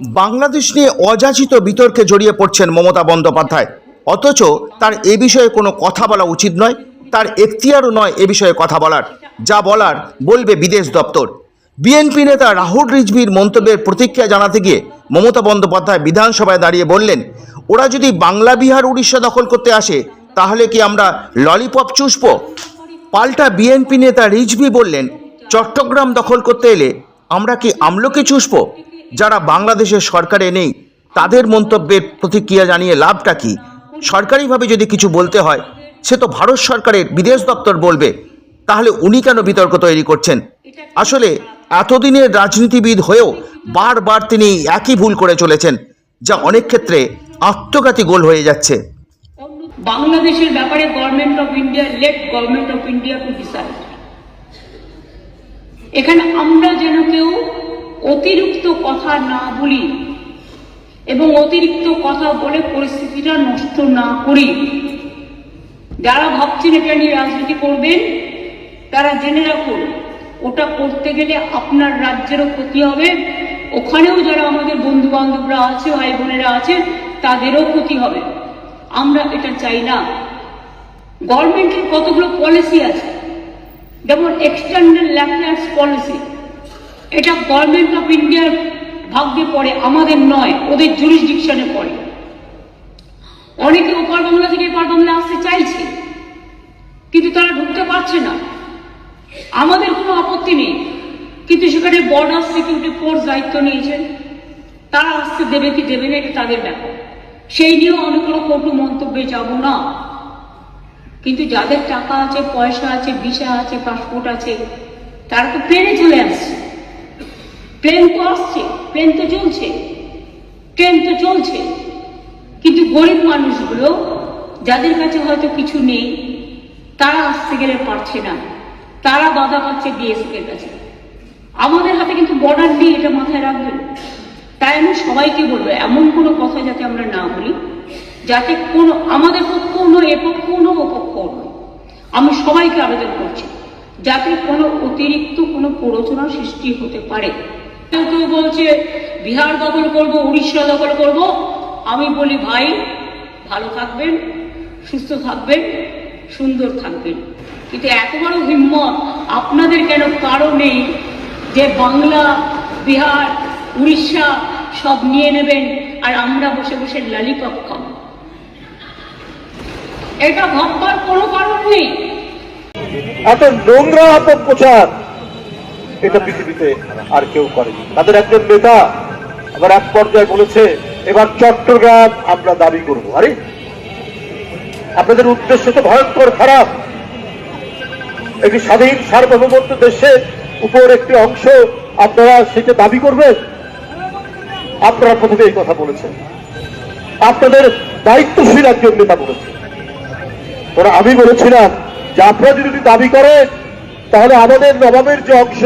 বাংলাদেশ নিয়ে অযাচিত বিতর্কে জড়িয়ে পড়ছেন মমতা বন্দ্যোপাধ্যায়। অথচ তার এ বিষয়ে কোনো কথা বলা উচিত নয়, তার এখতিয়ারও নয় এ বিষয়ে কথা বলার। যা বলার বলবে বিদেশ দপ্তর। বিএনপি নেতা রাহুল রিজভির মন্তব্যের প্রতিক্রিয়া জানাতে গিয়ে মমতা বন্দ্যোপাধ্যায় বিধানসভায় দাঁড়িয়ে বললেন, ওরা যদি বাংলা, বিহার, উড়িষ্যা দখল করতে আসে, তাহলে কি আমরা ললিপপ চুষব? পাল্টা বিএনপি নেতা রিজভি বললেন, চট্টগ্রাম দখল করতে এলে আমরা কি আমলকি চুষব? যারা বাংলাদেশের সরকারে নেই, তাদের মন্তব্যের প্রতিক্রিয়া জানিয়ে লাভটা কি? সরকারিভাবে যদি কিছু বলতে হয়, সে তো ভারত সরকারের বিদেশ দপ্তর বলবে। তাহলে উনি কেন বিতর্ক তৈরি করছেন? আসলে এতদিনের রাজনীতিবিদ হয়েও বারবার তিনি একই ভুল করে চলেছেন, যা অনেক ক্ষেত্রে আত্মঘাতী গোল হয়ে যাচ্ছে। বাংলাদেশের ব্যাপারে government of India let government of India to decide এখানে আমরা যেন কেউ অতিরিক্ত কথা না বলি এবং অতিরিক্ত কথা বলে পরিস্থিতিটা নষ্ট না করি। যারা ভাবছেন এটা নিয়ে রাজনীতি করবেন, তারা জেনে রাখুন, ওটা করতে গেলে আপনার রাজ্যেরও ক্ষতি হবে। ওখানেও যারা আমাদের বন্ধু বান্ধবরা আছে ভাই বোনেরা আছে, তাদেরও ক্ষতি হবে। আমরা এটা চাই না। গভর্নমেন্টের কতগুলো পলিসি আছে? যেমন এক্সটার্নাল ল্যান্ডার্স পলিসি এটা গভর্নমেন্ট অফ ইন্ডিয়ার ভাগ্যে পড়ে, আমাদের নয়, ওদের জুরিসডিকশনে পড়ে। অনেকে ওপার বাংলা থেকে এপার বাংলা আসতে চাইছে, কিন্তু তারা ঢুকতে পারছে না। আমাদের কোনো আপত্তি নেই, কিন্তু সেখানে বর্ডার সিকিউরিটি ফোর্স দায়িত্ব নিয়েছেন তারা আসতে দেবে কি দেবে না, এটা তাদের ব্যাপার। সেই নিয়েও আমি কোনো কটু মন্তব্যে যাব না। কিন্তু যাদের টাকা আছে, পয়সা আছে, ভিসা আছে পাসপোর্ট আছে, তারা তো প্লেনে চলে আসছে। প্লেন তো আসছে প্লেন তো চলছে ট্রেন তো চলছে। কিন্তু গরিব মানুষগুলো, যাদের কাছে হয়তো কিছু নেই, তারা আসতে গেলে পারছে না। তারা বাধা পাচ্ছে বিএসএফ এর কাছে। আমাদের হাতে কিন্তু বর্ডার নেই, এটা মাথায় রাখবেন। তাই আমি সবাইকে বলব, এমন কোনো কথা যাতে আমরা না বলি, যাতে কোনো আমাদের পক্ষও নয়, এ পক্ষও নয়, ও নয়। আমি সবাইকে আবেদন করছি, যাতে কোনো অতিরিক্ত কোনো প্ররোচনা সৃষ্টি হতে পারে। কেউ কেউ বলছে, বিহার দখল করব, উড়িষ্যা দখল করব। আমি বলি, ভাই, ভালো থাকবেন, সুস্থ থাকবেন, সুন্দর থাকবেন। কিন্তু এত বড় হিম্মত আপনাদের কেন কারও নেই যে বাংলা, বিহার, উড়িষ্যা সব নিয়ে নেবেন আর আমরা বসে বসে লালিপপ খাব? এটা ভাববার কোনো কারণ নেই। এত নোংরা অপপ্রচার এটা পৃথিবীতে আর কেউ করেনি। তাদের একজন নেতা আবার এক পর্যায়ে বলেছে, এবার চট্টগ্রাম আমরা দাবি করব। আরে, আপনাদের উদ্দেশ্য তো ভয়ঙ্কর খারাপ। একটি স্বাধীন সার্বভৌমত্ব দেশের উপর একটি অংশ আপনারা সেটা দাবি করবেন? আপনারা প্রথমে এই কথা বলেছেন। আপনাদের দায়িত্বশীল একজন নেতা বলেছেন। ওরা আমি বলেছিলাম যে আপনারা যদি দাবি করেন তাহলে আমাদের নবাবের যে অংশ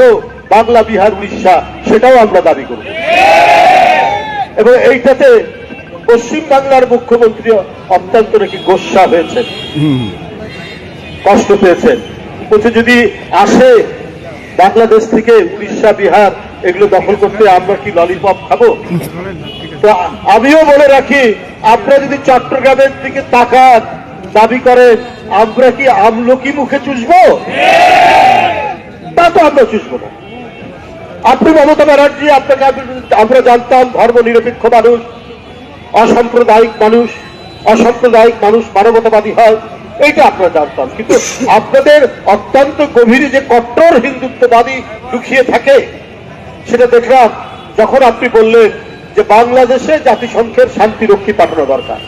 বাংলা বিহার উড়িষ্যা সেটাও আমরা দাবি করব। এবং এইটাতে পশ্চিম বাংলার মুখ্যমন্ত্রী অত্যন্ত নাকি গোসা হয়েছে কষ্ট পেয়েছেন। বলছে যদি আসে বাংলাদেশ থেকে উড়িষ্যা বিহার এগুলো দখল করতে আমরা কি ললিপপ খাব? আমিও বলে রাখি আপনারা যদি চট্টগ্রামের দিকে তাকান দাবি করেন আমরা কি আমলকি মুখে চুষবো? তা তো আমরা চুষবো না। আপনি মমতা ব্যানার্জি, আপনাকে আমরা জানতাম ধর্ম নিরপেক্ষ মানুষ, অসাম্প্রদায়িক মানুষ অসাম্প্রদায়িক মানুষ মানবতাবাদী হয়, এইটা আপনারা জানতাম। কিন্তু আপনাদের অত্যন্ত গভীরে যে কট্টর হিন্দুত্ববাদী লুকিয়ে থাকে, সেটা দেখলাম যখন আপনি বললেন যে বাংলাদেশে জাতিসংঘের শান্তিরক্ষী পাঠানো দরকার।